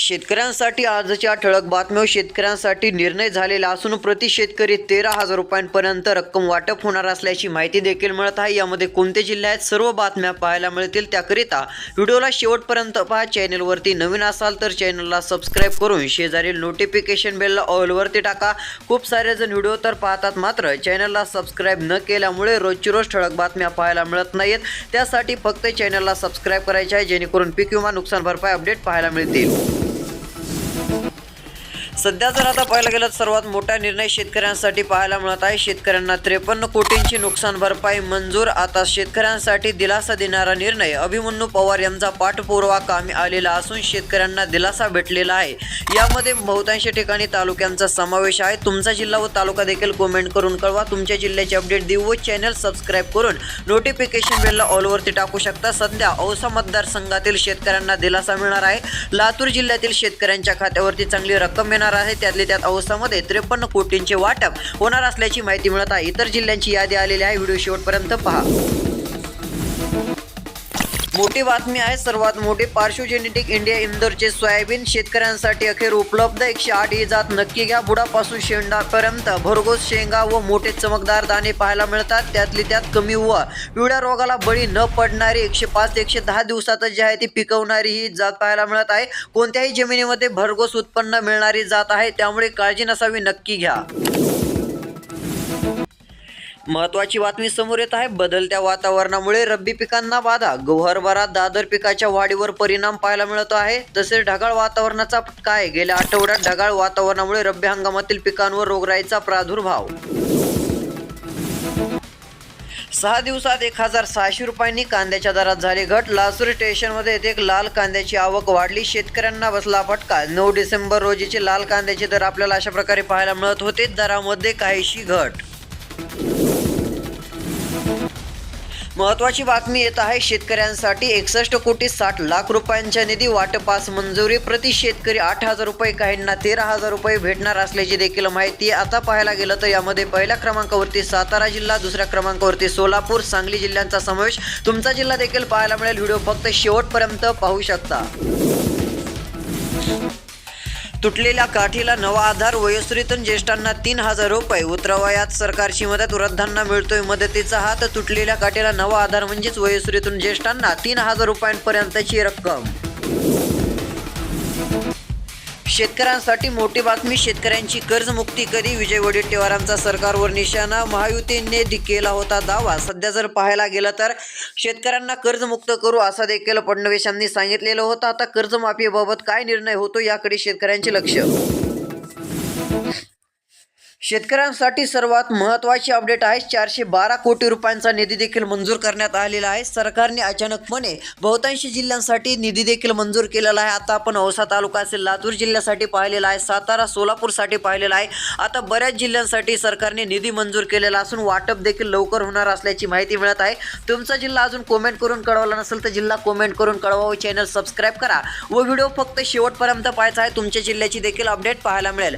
शेतकऱ्यांसाठी आजच्या ठळक बातम्या शेतकऱ्यांसाठी निर्णय झालेला असून प्रति शेतकरी तेरा हजार रुपयांपर्यंत रक्कम वाटप होणार असल्याची माहिती देखील मिळत आहे. यामध्ये कोणते जिल्हे आहेत सर्व बातम्या पाहायला मिळतील. त्याकरिता व्हिडिओला शेवटपर्यंत पहा. चॅनलवरती नवीन असाल तर चॅनलला सबस्क्राईब करून शेजारील नोटिफिकेशन बेलला ऑलवरती टाका. खूप सारे जण व्हिडिओ तर पाहतात मात्र चॅनलला सबस्क्राईब न केल्यामुळे रोजची रोज ठळक बातम्या पाहायला मिळत नाहीत. त्यासाठी फक्त चॅनलला सबस्क्राईब करायचे आहे जेणेकरून पीक विमा नुकसान भरपाई अपडेट पाहायला मिळतील. सध्या जर आता पाहायला गेलं तर सर्वात मोठा निर्णय शेतकऱ्यांसाठी पाहायला मिळत आहे. शेतकऱ्यांना त्रेपन्न कोटींची नुकसान भरपाई मंजूर. आता शेतकऱ्यांसाठी दिलासा देणारा निर्णय अभिमन्यू पवार यांचा पाठपुरावा कामी आलेला असून शेतकऱ्यांना दिलासा भेटलेला आहे. यामध्ये बहुतांश ठिकाणी तालुक्यांचा समावेश आहे. तुमचा जिल्हा व तालुका देखील कमेंट करून कळवा. तुमच्या जिल्ह्याचे अपडेट देऊ व चॅनल सबस्क्राईब करून नोटिफिकेशन बेलला ऑलवरती टाकू शकता. सध्या औसा मतदारसंघातील शेतकऱ्यांना दिलासा मिळणार आहे. लातूर जिल्ह्यातील शेतकऱ्यांच्या खात्यावरती चांगली रक्कम येणार आहे त्यातले त्यात अवस्थामध्ये त्रेपन्न कोटींचे वाटप होणार असल्याची माहिती मिळत आहे. इतर जिल्ह्यांची यादी आलेली आहे. व्हिडिओ शेवटपर्यंत पहा. मोठी बातमी आहे सर्वात मोठी पार्श्व जेनेटिक इंडिया इंदोरचे सोयाबीन शेतकऱ्यांसाठी अखेर उपलब्ध. एकशे आठ ही जात नक्की घ्या. बुडापासून शेंडापर्यंत भरघोस शेंगा व मोठे चमकदार दाणे पाहायला मिळतात. त्यातली त्यात कमी व पिवळ्या रोगाला बळी न पडणारी एकशे पाच ते एकशे दहा दिवसातच जी आहे ती पिकवणारी ही जात पाहायला मिळत आहे. कोणत्याही जमिनीमध्ये भरघोस उत्पन्न मिळणारी जात आहे त्यामुळे काळजी नसावी नक्की घ्या. महत्वाची बातमी समोर येत आहे. बदलत्या वातावरणामुळे रब्बी पिकांना बाधा. गहू दादर पिकाच्या वाढीवर परिणाम पाहायला मिळतो आहे. तसेच ढगाळ वातावरणाचा काय? गेल्या आठवड्यात ढगाळ वातावरणामुळे रब्बी हंगामातील पिकांवर रोगराईचा प्रादुर्भाव. सहा दिवसात एक हजार सहाशे रुपयांनी कांद्याच्या दरात झाली घट. लासूर स्टेशनमध्ये येथे एक लाल कांद्याची आवक वाढली. शेतकऱ्यांना बसला फटका. नऊ डिसेंबर रोजीचे लाल कांद्याचे दर आपल्याला अशा प्रकारे पाहायला मिळत होते. दरामध्ये काहीशी घट. महत्वाची बातमी येत आहे शेतकऱ्यांसाठी एकसष्ट कोटी साठ लाख रुपयांच्या निधी वाटपास मंजुरी. प्रति शेतकरी आठ हजार रुपये काहींना तेरा हजार रुपये भेटणार असल्याची देखील माहिती आता पाहायला गेलं तर यामध्ये पहिल्या क्रमांकावरती सातारा जिल्हा दुसऱ्या क्रमांकावरती सोलापूर सांगली जिल्ह्यांचा समावेश. तुमचा जिल्हा देखील पाहायला मिळेल. व्हिडिओ फक्त शेवटपर्यंत पाहू शकता. तुटलेल्या काठीला नवा आधार वयोश्रीतून ज्येष्ठांना तीन हजार रुपये. उतरवयात सरकारची मदत वृद्धांना मिळतोय मदतीचा हात. तुटलेल्या काठीला नवा आधार म्हणजेच वयोश्रीतून ज्येष्ठांना तीन हजार रुपयांपर्यंतची रक्कम. शेतकऱ्यांसाठी मोठी बातमी शेतकऱ्यांची कर्जमुक्ती कधी? विजय वडेट्टीवारांचा सरकारवर निशाणा महायुतीने केला होता दावा. सध्या जर पाहायला गेलं तर शेतकऱ्यांना कर्जमुक्त करू असा देखील फडणवीस यांनी सांगितलेलं होतं. आता कर्जमाफीबाबत काय निर्णय होतो याकडे शेतकऱ्यांचे लक्ष. शेतकऱ्यांसाठी सर्वात महत्त्वाची अपडेट आहे चारशे बारा कोटी रुपयांचा निधी देखील मंजूर करण्यात आलेला आहे. सरकारने अचानकपणे बहुतांशी जिल्ह्यांसाठी निधी देखील मंजूर केलेला आहे. आता आपण औसा तालुका असेल लातूर जिल्ह्यासाठी पाहिलेला आहे सातारा सोलापूरसाठी पाहिलेला आहे. आता बऱ्याच जिल्ह्यांसाठी सरकारने निधी मंजूर केलेला असून वाटप देखील लवकर होणार असल्याची माहिती मिळत आहे. तुमचा जिल्हा अजून कमेंट करून कळवला नसेल तर जिल्हा कमेंट करून कळवा व चॅनल सबस्क्राईब करा व व्हिडिओ फक्त शेवटपर्यंत पाहायचा आहे. तुमच्या जिल्ह्याची देखील अपडेट पाहायला मिळेल.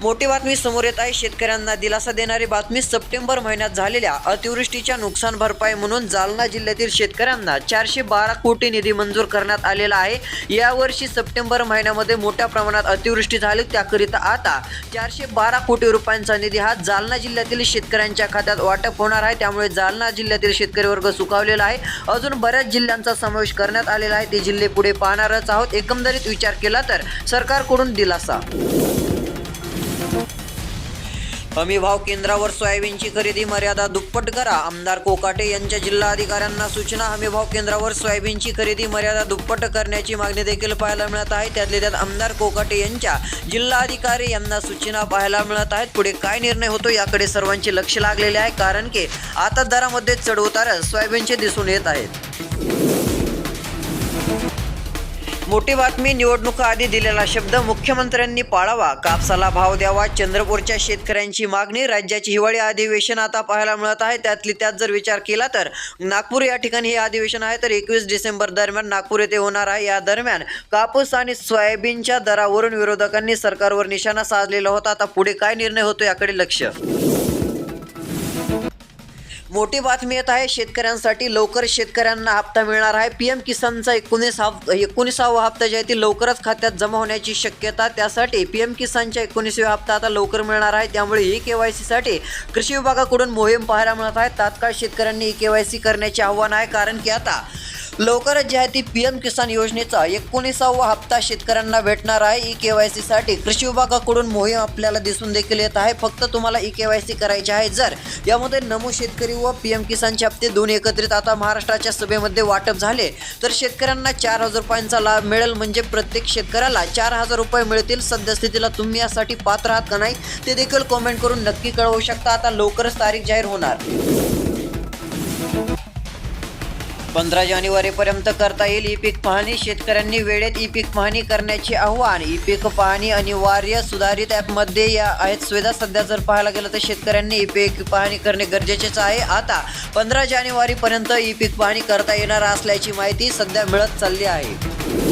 मोठी बातमी समोर येत आहे. शेतकऱ्यांना दिलासा देणारी बातमी सप्टेंबर महिन्यात झालेल्या अतिवृष्टीच्या नुकसान भरपाई म्हणून जालना जिल्ह्यातील शेतकऱ्यांना चारशे बारा कोटी निधी मंजूर करण्यात आलेला आहे. यावर्षी सप्टेंबर महिन्यामध्ये मोठ्या प्रमाणात अतिवृष्टी झाली. त्याकरिता आता चारशे बारा कोटी रुपयांचा निधी हा जालना जिल्ह्यातील शेतकऱ्यांच्या खात्यात वाटप होणार आहे. त्यामुळे जालना जिल्ह्यातील शेतकरी वर्ग सुखावलेला आहे. अजून बऱ्याच जिल्ह्यांचा समावेश करण्यात आलेला आहे. ते जिल्हे पुढे पाहणारच आहोत. एकंदरीत विचार केला तर सरकारकडून दिलासा. हमी भाव केंद्रावर सोयाबीनची खरेदी मर्यादा दुप्पट करा. आमदार कोकाटे यांच्या जिल्हा अधिकाऱ्यांना सूचना हमी भाव केंद्रावर सोयाबीनची खरेदी मर्यादा दुप्पट करण्याची मागणी देखील पाहायला मिळत आहे. त्यातले त्यात आमदार कोकाटे यांच्या जिल्हा अधिकारी यांना सूचना पाहायला मिळत आहेत. पुढे काय निर्णय होतो याकडे सर्वांचे लक्ष लागलेले आहे कारण की आता दरामध्ये चढउतार सोयाबीनचे दिसून येत आहेत. मोठी बातमी निवडणुका आधी दिलेला शब्द मुख्यमंत्र्यांनी पाळावा कापसाला भाव द्यावा चंद्रपूरच्या शेतकऱ्यांची मागणी राज्याची हिवाळी अधिवेशन आता पाहायला मिळत आहे. त्यातली त्यात जर विचार केला तर नागपूर या ठिकाणी हे अधिवेशन आहे तर एकवीस डिसेंबर दरम्यान नागपूर येथे होणार आहे. या दरम्यान कापूस आणि सोयाबीनच्या दरावरून विरोधकांनी सरकारवर निशाणा साधलेला होता. आता पुढे काय निर्णय होतो याकडे लक्ष. मोठी बातमी येत आहे शेतकऱ्यांसाठी लवकर शेतकऱ्यांना हप्ता मिळणार आहे. पी एम किसानचा एकोणीस हप एकोणीसावा हप्ता जे आहे ती लवकरच खात्यात जमा होण्याची शक्यता त्यासाठी पी एम किसानच्या एकोणीसव्या हप्ता आता लवकर मिळणार आहे. त्यामुळे ई के वाय सीसाठी कृषी विभागाकडून मोहीम पाहायला मिळत आहे. तात्काळ शेतकऱ्यांनी ई के वाय सी करण्याचे आव्हान आहे कारण की आता लवकरच जे आहे ती पी एम किसान योजनेचा एकोणीसावा हप्ता शेतकऱ्यांना भेटणार आहे. ई के वाय सीसाठी कृषी विभागाकडून मोहीम आपल्याला दिसून देखील येत आहे. फक्त तुम्हाला ई के वाय सी करायची आहे. जर यामध्ये नमो शेतकरी व पी एम किसानचे हप्ते दोन एकत्रित आता महाराष्ट्राच्या सभेमध्ये वाटप झाले तर शेतकऱ्यांना चार हजार रुपयांचा लाभ मिळेल. म्हणजे प्रत्येक शेतकऱ्याला चार हजार रुपये मिळतील. सद्यस्थितीला तुम्ही यासाठी पात्र आहात का नाही ते देखील कॉमेंट करून नक्की कळवू शकता. आता लवकरच तारीख जाहीर होणार. पंधरा जानेवारीपर्यंत करता येईल ई पीक पाहणी. शेतकऱ्यांनी वेळेत ई पीक पाहणी करण्याचे आव्हान. ई पीक पाहणी अनिवार्य सुधारित ॲपमध्ये या आहेत सुविधा. सध्या जर पाहायला गेलं तर शेतकऱ्यांनी ई पीक पाहणी करणे गरजेचेच आहे. आता पंधरा जानेवारीपर्यंत ई पीक पाहणी करता येणार असल्याची माहिती सध्या मिळत चालली आहे.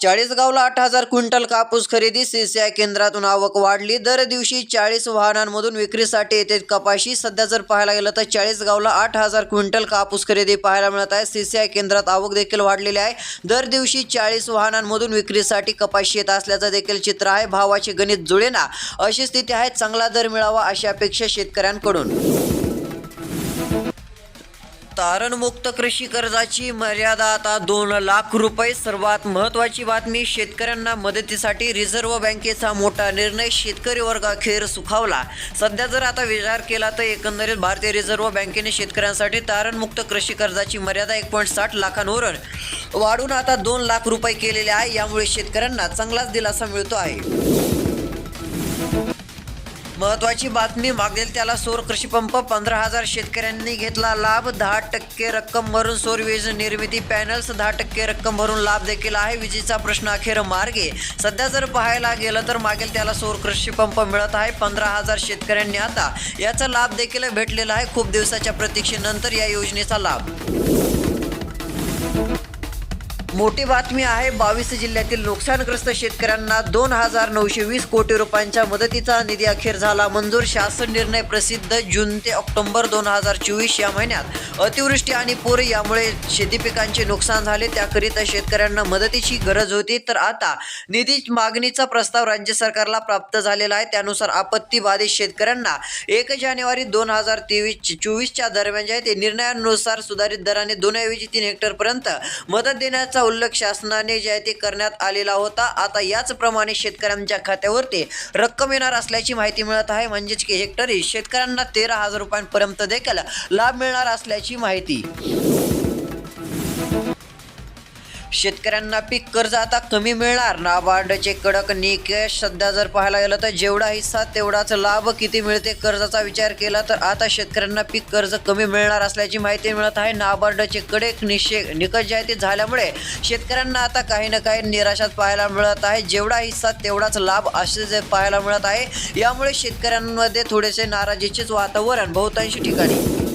चाळीसगावला आठ हजार क्विंटल कापूस खरेदी सीसीआय केंद्रातून आवक वाढली. दर दिवशी चाळीस वाहनांमधून विक्रीसाठी येते कपाशी. सध्या जर पाहायला गेलं तर चाळीसगावला आठ हजार क्विंटल कापूस खरेदी पाहायला मिळत आहे. सीसीआय केंद्रात आवक देखील वाढलेली आहे. दर दिवशी चाळीस वाहनांमधून विक्रीसाठी कपाशी येत असल्याचं देखील चित्र आहे. भावाचे गणित जुळेना अशी स्थिती आहे. चांगला दर मिळावा अशी अपेक्षा शेतकऱ्यांकडून. तारणमुक्त कृषी कर्जाची मर्यादा आता दोन लाख रुपये. सर्वात महत्त्वाची बातमी शेतकऱ्यांना मदतीसाठी रिझर्व्ह बँकेचा मोठा निर्णय शेतकरी वर्गाखेर सुखावला. सध्या जर आता विचार केला तर एकंदरीत भारतीय रिझर्व्ह बँकेने शेतकऱ्यांसाठी तारणमुक्त कृषी कर्जाची मर्यादा एक पॉईंट साठ लाखांवरून वाढून आता दोन लाख रुपये केलेले आहे. यामुळे शेतकऱ्यांना चांगलाच दिलासा मिळतो आहे. महत्वाची बातमी मागेल त्याला सौर कृषीपंप पंधरा हजार शेतकऱ्यांनी घेतला लाभ दहा टक्के रक्कम भरून सौर वीज निर्मिती पॅनल्स दहा टक्के रक्कम भरून लाभ देखील आहे. विजेचा प्रश्न अखेर मार्गे. सध्या जर पाहायला गेलं तर मागेल त्याला सौर कृषीपंप मिळत आहे पंधरा हजार शेतकऱ्यांनी आता. याचा लाभ देखील भेटलेला आहे. खूप दिवसाच्या प्रतीक्षेनंतर या योजनेचा लाभ. मोठी बातमी आहे बावीस जिल्ह्यातील नुकसानग्रस्त शेतकऱ्यांना दोन हजार नऊशे वीस कोटी रुपयांच्या मदतीचा निधी अखेर झाला. मंजूर शासन निर्णय प्रसिद्ध जून ते ऑक्टोबर दोन हजार चोवीस या महिन्यात. अतिवृष्टी आणि पूर यामुळे शेती पिकांचे नुकसान झाले. त्याकरिता शेतकऱ्यांना मदतीची गरज होती. तर आता निधी मागणीचा प्रस्ताव राज्य सरकारला प्राप्त झालेला आहे. त्यानुसार आपत्ती बाधित शेतकऱ्यांना एक जानेवारी दोन हजार तेवीस चोवीसच्या दरम्यान जे आहे ते निर्णयानुसार सुधारित दराने दोन ऐवजी तीन हेक्टरपर्यंत मदत देण्याचा उल्लेख शासनाने जे करण्यात आलेला होता. आता याचप्रमाणे शेतकऱ्यांच्या खात्यावरती रक्कम येणार असल्याची माहिती मिळत आहे. म्हणजेच की हेक्टरी शेतकऱ्यांना तेरा हजार रुपयांपर्यंत देखील लाभ मिळणार असल्याची माहिती. शेतकऱ्यांना पीक कर्ज आता कमी मिळणार. नाबार्डचे कडक निकष सध्या जर पाहायला गेलं तर जेवढा हिस्सा तेवढाच लाभ किती मिळते कर्जाचा विचार केला तर आता शेतकऱ्यांना पीक कर्ज कमी मिळणार असल्याची माहिती मिळत आहे. नाबार्डचे कडक निशे निकष जे आहे ते झाल्यामुळे शेतकऱ्यांना आता काही ना काही निराशात पाहायला मिळत आहे. जेवढा हिस्सा तेवढाच लाभ असे जे पाहायला मिळत आहे. यामुळे शेतकऱ्यांमध्ये थोडेसे नाराजीचेच वातावरण बहुतांशी ठिकाणी.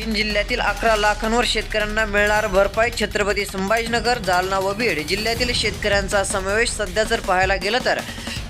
तीन जिल्ह्यातील अकरा लाखांवर शेतकऱ्यांना मिळणार भरपाई छत्रपती संभाजीनगर जालना व बीड. जिल्ह्यातील शेतकऱ्यांचा समावेश सध्या जर पाहायला गेलं तर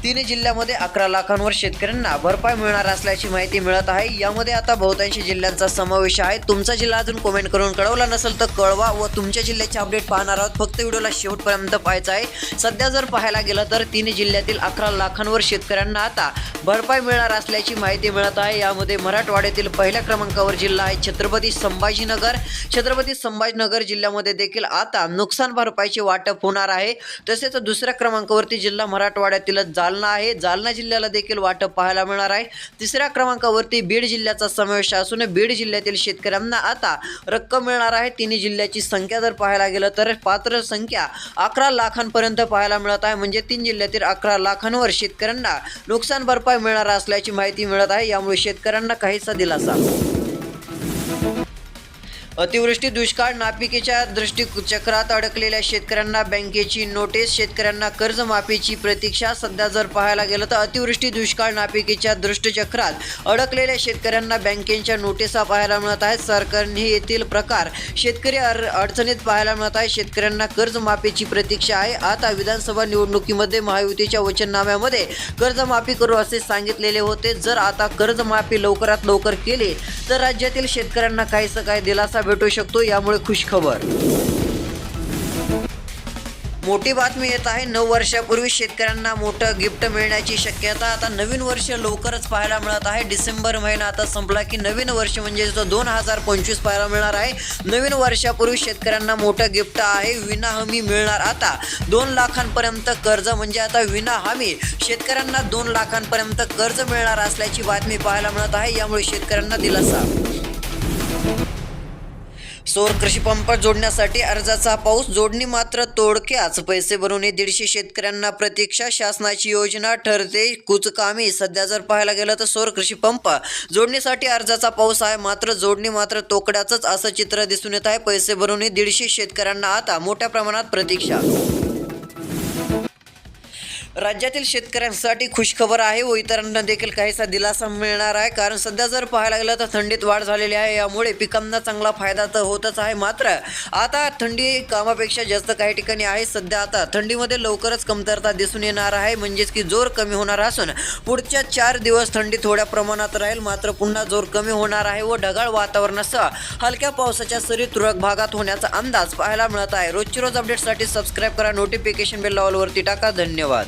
तीन जिल्ह्यामध्ये अकरा लाखांवर शेतकऱ्यांना भरपाई मिळणार असल्याची माहिती मिळत आहे. यामध्ये आता बहुतांशी जिल्ह्यांचा समावेश आहे. तुमचा जिल्हा अजून कमेंट करून कळवला नसेल तर कळवा व तुमच्या जिल्ह्याचे अपडेट पाहणार आहोत. फक्त व्हिडिओला शेवटपर्यंत पाहायचा आहे. सध्या जर पाहायला गेलं तर तीन जिल्ह्यातील अकरा लाखांवर शेतकऱ्यांना आता भरपाई मिळणार असल्याची माहिती मिळत आहे. यामध्ये मराठवाड्यातील पहिल्या क्रमांकावर जिल्हा आहे छत्रपती संभाजीनगर. छत्रपती संभाजीनगर जिल्ह्यामध्ये देखील आता नुकसान भरपाईचे वाटप होणार आहे. तसेच दुसऱ्या क्रमांकावरती जिल्हा मराठवाड्यातील जालना आहे. जालना जिल्ह्याला देखील वाटप पाहायला मिळणार आहे. तिसऱ्या क्रमांकावरती बीड जिल्ह्याचा समावेश असून बीड जिल्ह्यातील शेतकऱ्यांना आता रक्कम मिळणार आहे. तिन्ही जिल्ह्याची संख्या जर पाहायला गेलं तर पात्र संख्या अकरा लाखांपर्यंत पाहायला मिळत आहे. म्हणजे तीन जिल्ह्यातील अकरा लाखांवर शेतकऱ्यांना नुकसान भरपाई मिळणार असल्याची माहिती मिळत आहे. यामुळे शेतकऱ्यांना काहीसा दिलासा. अतिवृष्टी दुष्काळ नापिकेच्या दृष्टीचक्रात अडकलेल्या शेतकऱ्यांना बँकेची नोटीस शेतकऱ्यांना कर्जमाफीची प्रतीक्षा सध्या जर पाहायला गेलं तर अतिवृष्टी दुष्काळ नापिकेच्या दृष्टीचक्रात अडकलेल्या शेतकऱ्यांना बँकेच्या नोटिसा पाहायला मिळत आहेत. सरकारने येथील प्रकार शेतकरी अर- अडचणीत पाहायला मिळत आहे शेतकऱ्यांना कर्जमाफीची प्रतीक्षा आहे. आता विधानसभा निवडणुकीमध्ये महायुतीच्या वचननाम्यामध्ये कर्जमाफी करू असे सांगितलेले होते. जर आता कर्जमाफी लवकरात लवकर केली तर राज्यातील शेतकऱ्यांना काहीसं काही दिलासा भेटू शकतो यामुळे खुशखबर. मोठी बातमी येत आहे नऊ वर्षापूर्वी शेतकऱ्यांना मोठं गिफ्ट मिळण्याची शक्यता आता नवीन वर्ष लवकरच पाहायला मिळत आहे. डिसेंबर महिना आता संपला की नवीन वर्ष म्हणजे जो दोन हजार पंचवीस पाहायला मिळणार आहे. नवीन वर्षापूर्वी शेतकऱ्यांना मोठं गिफ्ट आहे विना हमी मिळणार आता. दोन लाखांपर्यंत कर्ज म्हणजे आता विना हमी. शेतकऱ्यांना दोन लाखांपर्यंत कर्ज मिळणार असल्याची बातमी पाहायला मिळत आहे यामुळे शेतकऱ्यांना दिलासा. सौर कृषी पंप जोडण्यासाठी अर्जाचा पाऊस जोडणी मात्र तोडक्याच पैसे भरून दीडशे शेतकऱ्यांना प्रतीक्षा शासनाची योजना ठरते. कुचकामी सध्या जर पाहायला गेलं तर सौर कृषी पंप. जोडणीसाठी अर्जाचा पाऊस आहे मात्र जोडणी मात्र तोकड्याचंच असं चित्र दिसून येत आहे. पैसे भरून दीडशे शेतकऱ्यांना आता मोठ्या प्रमाणात प्रतीक्षा. राज्यातील शेतकऱ्यांसाठी खुशखबर आहे व इतरांना देखील काहीसा दिलासा मिळणार आहे. कारण सध्या जर पाहायला गेलं तर थंडीत वाढ झालेली आहे. यामुळे पिकांना चांगला फायदा तर होतच आहे. मात्र आता थंडी कामापेक्षा जास्त काही ठिकाणी आहे. सध्या आता थंडीमध्ये लवकरच कमतरता दिसून येणार आहे. म्हणजेच की जोर कमी होणार असून पुढच्या चार दिवस थंडी थोड्या प्रमाणात राहील. मात्र पुन्हा जोर कमी होणार आहे व ढगाळ वातावरणासह हलक्या पावसाच्या सरी तुरळक भागात होण्याचा अंदाज पाहायला मिळत आहे. रोजची रोज अपडेटसाठी सबस्क्राईब करा. नोटिफिकेशन बेल लावलवरती टाका. धन्यवाद.